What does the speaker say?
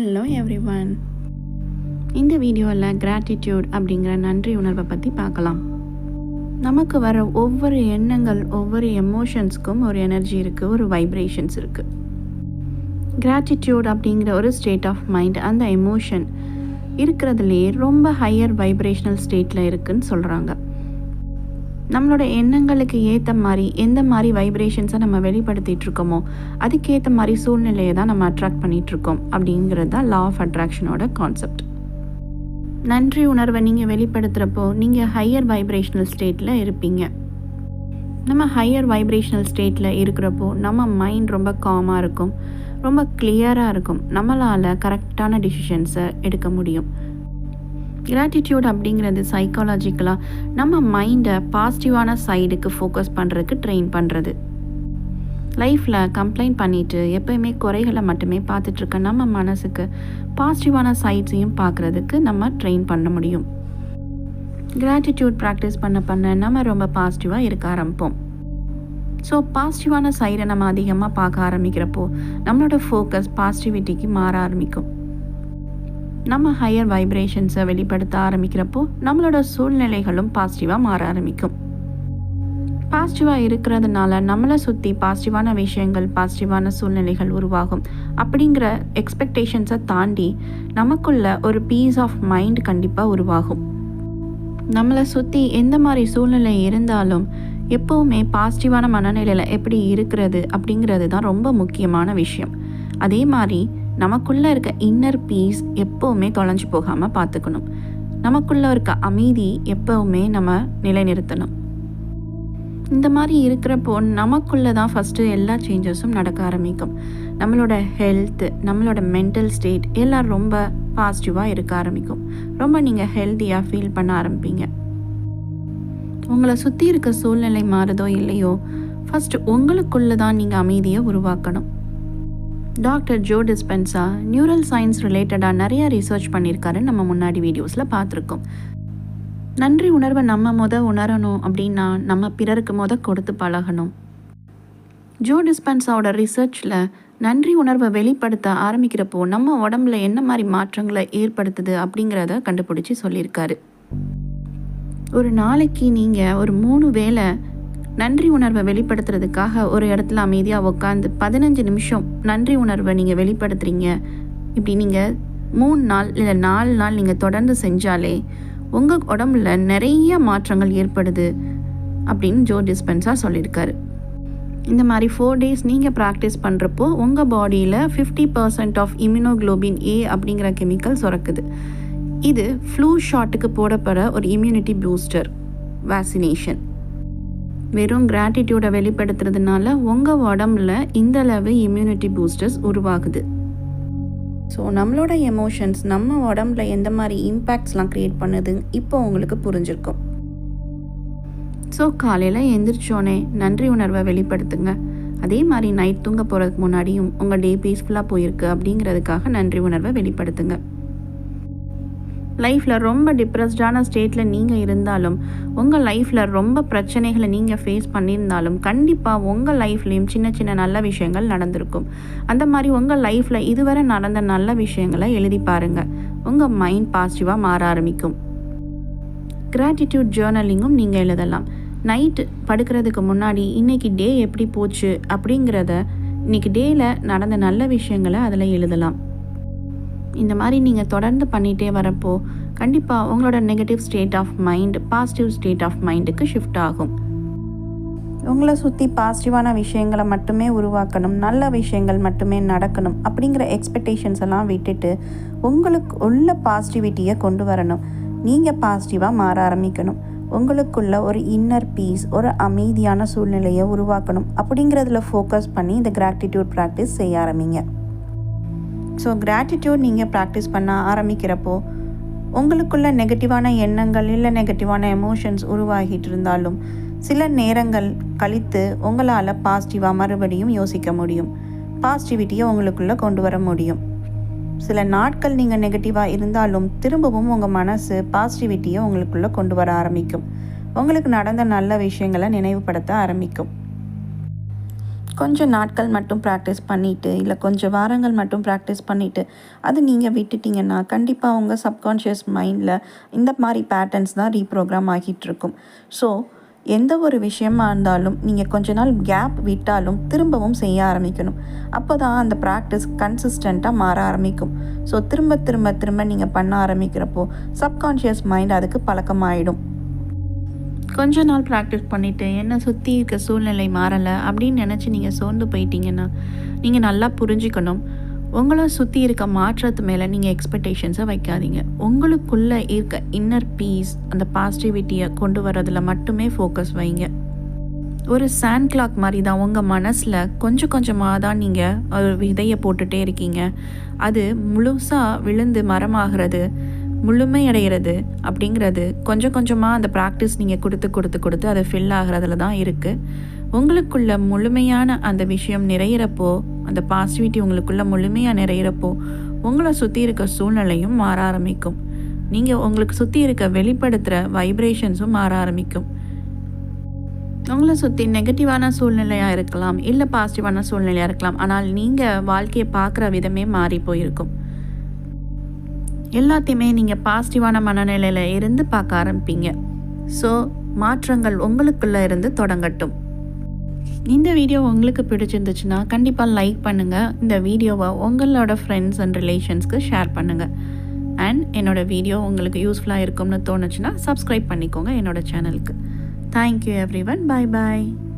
Hello every one இந்த வீடியோவில் gratitude அப்படிங்கிற நன்றி உணர்வை பற்றி பார்க்கலாம். நமக்கு வர ஒவ்வொரு எண்ணங்கள் ஒவ்வொரு எமோஷன்ஸ்க்கும் ஒரு எனர்ஜி இருக்குது ஒரு வைப்ரேஷன்ஸ் இருக்குது கிராட்டிடியூட் அப்படிங்கிற ஒரு ஸ்டேட் ஆஃப் மைண்ட் அந்த எமோஷன் இருக்கிறதுலையே ரொம்ப ஹையர் வைப்ரேஷனல் ஸ்டேட்டில் இருக்குதுன்னு சொல்கிறாங்க நம்மளோட எண்ணங்களுக்கு ஏற்ற மாதிரி எந்த மாதிரி வைப்ரேஷன்ஸை நம்ம வெளிப்படுத்திட்டு இருக்கோமோ அதுக்கேற்ற மாதிரி சூழ்நிலையை தான் நம்ம அட்ராக்ட் பண்ணிட்டு இருக்கோம் அப்படிங்கிறது தான் லா ஆஃப் அட்ராக்ஷனோட கான்செப்ட் நன்றி உணர்வை நீங்கள் வெளிப்படுத்துகிறப்போ நீங்கள் ஹையர் வைப்ரேஷனல் ஸ்டேட்டில் இருப்பீங்க. நம்ம ஹையர் வைப்ரேஷனல் ஸ்டேட்டில் இருக்கிறப்போ நம்ம மைண்ட் ரொம்ப காமாக இருக்கும் ரொம்ப கிளியராக இருக்கும். நம்மளால் கரெக்டான டிசிஷன்ஸை எடுக்க முடியும். கிராட்டிடியூட் அப்படிங்கிறது சைக்காலஜிக்கலாக நம்ம மைண்டை பாசிட்டிவான சைடுக்கு ஃபோக்கஸ் பண்ணுறதுக்கு ட்ரெயின் பண்ணுறது லைஃப்பில் கம்ப்ளைண்ட் பண்ணிவிட்டு எப்போயுமே குறைகளை மட்டுமே பார்த்துட்ருக்க நம்ம மனசுக்கு பாசிட்டிவான சைட்ஸையும் பார்க்குறதுக்கு நம்ம ட்ரெயின் பண்ண முடியும். கிராட்டிடியூட் ப்ராக்டிஸ் பண்ண பண்ண நம்ம ரொம்ப பாசிட்டிவாக இருக்க ஆரம்பிப்போம். ஸோ பாசிட்டிவான சைடை நம்ம அதிகமாக பார்க்க ஆரம்பிக்கிறப்போ நம்மளோட ஃபோக்கஸ் பாசிட்டிவிட்டிக்கு மாற ஆரம்பிக்கும். நம்ம ஹையர் வைப்ரேஷன்ஸை வெளிப்படுத்த ஆரம்பிக்கிறப்போ நம்மளோட சூழ்நிலைகளும் பாசிட்டிவாக மாற ஆரம்பிக்கும். பாசிட்டிவாக இருக்கிறதுனால நம்மளை சுற்றி பாசிட்டிவான விஷயங்கள் பாசிட்டிவான சூழ்நிலைகள் உருவாகும். அப்படிங்கிற எக்ஸ்பெக்டேஷன்ஸை தாண்டி நமக்குள்ள ஒரு பீஸ் ஆஃப் மைண்ட் கண்டிப்பாக உருவாகும். நம்மளை சுற்றி எந்த மாதிரி சூழ்நிலை இருந்தாலும் எப்போவுமே பாசிட்டிவான மனநிலையில் எப்படி இருக்கிறது அப்படிங்கிறது தான் ரொம்ப முக்கியமான விஷயம். அதே மாதிரி நமக்குள்ளே இருக்க இன்னர் பீஸ் எப்போவுமே தொலைஞ்சு போகாமல் பார்த்துக்கணும் நமக்குள்ளே இருக்க அமைதி எப்போவுமே நம்ம நிலைநிறுத்தணும். இந்த மாதிரி இருக்கிறப்போ நமக்குள்ளே தான் ஃபஸ்ட்டு எல்லா சேஞ்சஸும் நடக்க ஆரம்பிக்கும். நம்மளோட ஹெல்த்து நம்மளோட மென்டல் ஸ்டேட் எல்லாம் ரொம்ப பாசிட்டிவாக இருக்க ஆரம்பிக்கும். ரொம்ப நீங்கள் ஹெல்த்தியாக ஃபீல் பண்ண ஆரம்பிப்பீங்க. உங்களை சுற்றி இருக்க சூழ்நிலை மாறுதோ இல்லையோ ஃபஸ்ட்டு உங்களுக்குள்ளே தான் நீங்கள் அமைதியை உருவாக்கணும். Doctor Joe Dispenza neural science ரிலேட்டடாக நிறையா ரிசர்ச் பண்ணியிருக்காரு நம்ம முன்னாடி வீடியோஸில் பார்த்துருக்கோம். நன்றி உணர்வை நம்ம முத உணரணும் அப்படின்னா நம்ம பிறருக்கு முத கொடுத்து பழகணும். ஜோ டிஸ்பென்ஸாவோட ரிசர்ச்சில் நன்றி உணர்வை வெளிப்படுத்த ஆரம்பிக்கிறப்போ நம்ம உடம்புல என்ன மாதிரி மாற்றங்களை ஏற்படுத்துது அப்படிங்கிறத கண்டுபிடிச்சி சொல்லியிருக்காரு. ஒரு நாளைக்கு நீங்கள் ஒரு மூணு வேளை நன்றி உணர்வை வெளிப்படுத்துறதுக்காக ஒரு இடத்துல அமைதியாக உட்காந்து பதினஞ்சு நிமிஷம் நன்றி உணர்வை நீங்கள் வெளிப்படுத்துகிறீங்க இப்படி நீங்கள் மூணு நாள் இல்லை நாலு நாள் நீங்கள் தொடர்ந்து செஞ்சாலே உங்கள் உடம்புல நிறைய மாற்றங்கள் ஏற்படுது அப்படின்னு ஜோ டிஸ்பென்ஸாக சொல்லியிருக்காரு. இந்த மாதிரி ஃபோர் டேஸ் நீங்கள் ப்ராக்டிஸ் பண்ணுறப்போ உங்கள் பாடியில் fifty percent of immunoglobulin A அப்படிங்கிற கெமிக்கல் சுரக்குது. இது ஃப்ளூ ஷாட்டுக்கு போடப்படுற ஒரு இம்யூனிட்டி பூஸ்டர் வேக்சினேஷன் வெறும் கிராட்டிடியூடை வெளிப்படுத்துறதுனால உங்கள் உடம்புல இந்த அளவு இம்யூனிட்டி பூஸ்டர்ஸ் உருவாகுது. ஸோ நம்மளோட எமோஷன்ஸ் நம்ம உடம்புல எந்த மாதிரி இம்பேக்ட்ஸ்லாம் க்ரியேட் பண்ணுது இப்போ உங்களுக்கு புரிஞ்சிருக்கும். ஸோ காலையில் எந்திரிச்சோன்னே நன்றி உணர்வை வெளிப்படுத்துங்க. அதே மாதிரி நைட் தூங்க போகிறதுக்கு முன்னாடியும் உங்கள் டே பீஸ்ஃபுல்லாக போயிருக்கு அப்படிங்கிறதுக்காக நன்றி உணர்வை வெளிப்படுத்துங்க. லைஃப்பில் ரொம்ப டிப்ரெஸ்டான ஸ்டேட்டில் நீங்கள் இருந்தாலும் உங்கள் லைஃப்பில் ரொம்ப பிரச்சனைகளை நீங்கள் ஃபேஸ் பண்ணியிருந்தாலும் கண்டிப்பாக உங்கள் லைஃப்லேயும் சின்ன சின்ன நல்ல விஷயங்கள் நடந்திருக்கும். அந்த மாதிரி உங்கள் லைஃப்பில் இதுவரை நடந்த நல்ல விஷயங்களை எழுதி பாருங்கள் உங்கள் மைண்ட் பாசிட்டிவாக மாற ஆரம்பிக்கும். கிராட்டிடியூட் ஜேர்னலிங்கும் நீங்கள் எழுதலாம். நைட்டு படுக்கிறதுக்கு முன்னாடி இன்றைக்கி டே எப்படி போச்சு? அப்படிங்கிறத இன்றைக்கி டேயில் நடந்த நல்ல விஷயங்களை அதில் எழுதலாம். இந்த மாதிரி நீங்கள் தொடர்ந்து பண்ணிகிட்டே வரப்போ கண்டிப்பாக உங்களோட negative state of mind positive state of மைண்டுக்கு ஷிஃப்ட் ஆகும். உங்களை சுற்றி பாசிட்டிவான விஷயங்களை மட்டுமே உருவாக்கணும் நல்ல விஷயங்கள் மட்டுமே நடக்கணும் அப்படிங்கிற எக்ஸ்பெக்டேஷன்ஸ் எல்லாம் விட்டுட்டு உங்களுக்கு உள்ள பாசிட்டிவிட்டியை கொண்டு வரணும். நீங்கள் பாசிட்டிவாக மாற ஆரம்பிக்கணும். உங்களுக்குள்ள ஒரு இன்னர் பீஸ் ஒரு அமைதியான சூழ்நிலையை உருவாக்கணும் அப்படிங்கிறதுல ஃபோக்கஸ் பண்ணி இந்த கிராட்டிடியூட் ப்ராக்டிஸ் செய்ய ஆரம்பிங்க. ஸோ கிராட்டிடியூட் நீங்கள் ப்ராக்டிஸ் பண்ண ஆரம்பிக்கிறப்போ உங்களுக்குள்ள நெகட்டிவான எண்ணங்கள் இல்லை நெகட்டிவான எமோஷன்ஸ் உருவாகிட்டு இருந்தாலும் சில நேரங்கள் கழித்து உங்களால் பாசிட்டிவாக மறுபடியும் யோசிக்க முடியும். பாசிட்டிவிட்டியை உங்களுக்குள்ளே கொண்டு வர முடியும். சில நாட்கள் நீங்கள் நெகட்டிவாக இருந்தாலும் திரும்பவும் உங்கள் மனசு பாசிட்டிவிட்டியை உங்களுக்குள்ளே கொண்டு வர ஆரம்பிக்கும். உங்களுக்கு நடந்த நல்ல விஷயங்களை நினைவுபடுத்த ஆரம்பிக்கும். கொஞ்சம் நாட்கள் மட்டும் ப்ராக்டிஸ் பண்ணிவிட்டு இல்லை கொஞ்சம் வாரங்கள் மட்டும் ப்ராக்டிஸ் பண்ணிவிட்டு அது நீங்கள் விட்டுட்டிங்கன்னா கண்டிப்பாக உங்கள் சப்கான்ஷியஸ் மைண்டில் இந்த மாதிரி பேட்டர்ன்ஸ் தான் ரீப்ரோக்ராம் ஆகிட்டுருக்கும் ஸோ எந்த ஒரு விஷயமா இருந்தாலும் நீங்கள் கொஞ்ச நாள் கேப் விட்டாலும் திரும்பவும் செய்ய ஆரம்பிக்கணும். அப்போ தான் அந்த ப்ராக்டிஸ் கன்சிஸ்டண்ட்டாக மாற ஆரம்பிக்கும். ஸோ திரும்ப திரும்ப திரும்ப நீங்கள் பண்ண ஆரம்பிக்கிறப்போ சப்கான்ஷியஸ் மைண்ட் அதுக்கு பழக்கமாயிடும். கொஞ்ச நாள் ப்ராக்டிஸ் பண்ணிவிட்டு என்னை சுற்றி இருக்க சூழ்நிலை மாறலை? அப்படின்னு நினச்சி நீங்கள் சோர்ந்து போயிட்டீங்கன்னா நீங்கள் நல்லா புரிஞ்சுக்கணும். உங்களை சுற்றி இருக்க மாற்றத்து மேலே நீங்கள் எக்ஸ்பெக்டேஷன்ஸை வைக்காதீங்க. உங்களுக்குள்ளே இருக்க இன்னர் பீஸ் அந்த பாசிட்டிவிட்டியை கொண்டு வரதில் மட்டுமே ஃபோக்கஸ் வைங்க. ஒரு சாண்ட் கிளாக் மாதிரி தான் உங்கள் மனசில் கொஞ்சம் கொஞ்சமாக தான் நீங்கள் ஒரு விதையை போட்டுகிட்டே இருக்கீங்க. அது முழுசாக விழுந்து மரமாகிறது முழுமையடைகிறது அப்படிங்கிறது கொஞ்சம் கொஞ்சமாக அந்த ப்ராக்டிஸ் நீங்கள் கொடுத்து கொடுத்து கொடுத்து அது ஃபில் ஆகிறதுல தான் இருக்குது உங்களுக்குள்ள முழுமையான அந்த விஷயம் நிறையிறப்போ அந்த பாசிட்டிவிட்டி உங்களுக்குள்ள முழுமையாக நிறையிறப்போ உங்களை சுற்றி இருக்க சூழ்நிலையும் மாற ஆரம்பிக்கும். நீங்கள் உங்களுக்கு சுற்றி இருக்க வெளிப்படுத்துகிற வைப்ரேஷன்ஸும் மாற ஆரம்பிக்கும். உங்களை சுற்றி நெகட்டிவான சூழ்நிலையாக இருக்கலாம் இல்லை பாசிட்டிவான சூழ்நிலையாக இருக்கலாம் ஆனால் நீங்கள் வாழ்க்கையை பார்க்குற விதமே மாறி போயிருக்கும். எல்லாத்தையுமே நீங்கள் பாசிட்டிவான மனநிலையில் இருந்து பார்க்க ஆரம்பிப்பீங்க. ஸோ மாற்றங்கள் உங்களுக்குள்ளே இருந்து தொடங்கட்டும். இந்த வீடியோ உங்களுக்கு பிடிச்சிருந்துச்சுன்னா கண்டிப்பாக லைக் பண்ணுங்கள் இந்த வீடியோவை உங்களோட ஃப்ரெண்ட்ஸ் அண்ட் ரிலேஷன்ஸ்க்கு ஷேர் பண்ணுங்கள் அண்ட் என்னோடய வீடியோ உங்களுக்கு யூஸ்ஃபுல்லாக இருக்கும்னு தோணுச்சுன்னா சப்ஸ்கிரைப் பண்ணிக்கோங்க என்னோடய சேனலுக்கு thank you everyone bye bye